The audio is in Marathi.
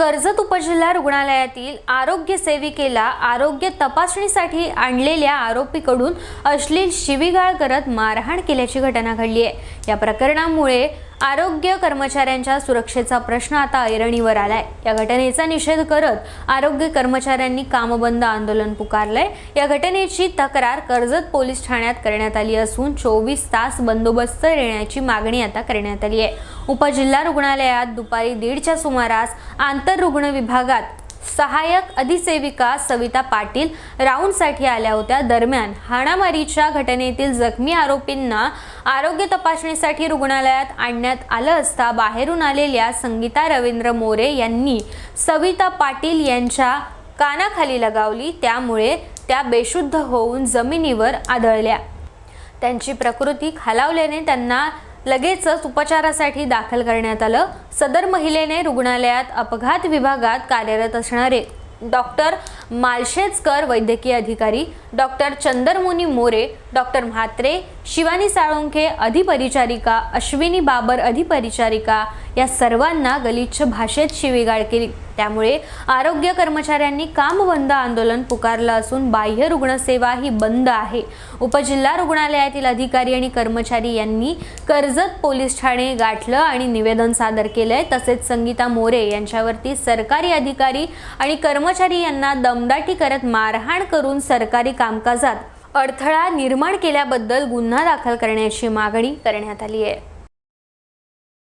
कर्जत उपजिल्हा रुग्णालयातील आरोग्य सेविकेला आरोग्य तपासणीसाठी आणलेल्या आरोपीकडून अश्लील शिवीगाळ करत मारहाण केल्याची घटना घडली आहे. या प्रकरणामुळे आरोग्य कर्मचाऱ्यांच्या सुरक्षेचा प्रश्न आता ऐरणीवर आलाय. या घटनेचा निषेध करत आरोग्य कर्मचाऱ्यांनी कामबंद आंदोलन पुकारलंय. या घटनेची तक्रार कर्जत पोलीस ठाण्यात करण्यात आली असून चोवीस तास बंदोबस्त देण्याची मागणी आता करण्यात आली आहे उपजिल्हा रुग्णालयात दुपारी दीडच्या सुमारास आंतररुग्ण विभागात सहाय्यक अधिसेविका सविता पाटील राऊंडसाठी आल्या होत्या. दरम्यान हाणामारीच्या घटनेतील जखमी आरोपींना आरोग्य तपासणीसाठी रुग्णालयात आणण्यात आलं असता बाहेरून आलेल्या संगीता रवींद्र मोरे यांनी सविता पाटील यांच्या कानाखाली लगावली. त्यामुळे त्या बेशुद्ध होऊन जमिनीवर आदळल्या. त्यांची प्रकृती खालावल्याने त्यांना लगेचच उपचारासाठी दाखल करण्यात आलं. सदर महिलेने रुग्णालयात अपघात विभागात कार्यरत असणारे डॉक्टर मालशेजकर वैद्यकीय अधिकारी डॉक्टर चंदरमुनी मोरे डॉक्टर म्हात्रे शिवानी साळुंखे अधिपरिचारिका अश्विनी बाबर अधिपरिचारिका या सर्वांना गलिच्छ भाषेत शिवीगाळ केली. त्यामुळे आरोग्य कर्मचाऱ्यांनी काम बंद आंदोलन पुकारलं असून बाह्य रुग्णसेवा ही बंद आहे. उपजिल्हा रुग्णालयातील अधिकारी आणि कर्मचारी यांनी कर्जत पोलीस ठाणे गाठलं आणि निवेदन सादर केलंय. तसेच संगीता मोरे यांच्यावरती सरकारी अधिकारी आणि कर्मचारी यांना दमदाटी करत मारहाण करून सरकारी कामकाजात अडथळा निर्माण केल्याबद्दल गुन्हा दाखल करण्याची मागणी करण्यात आली आहे.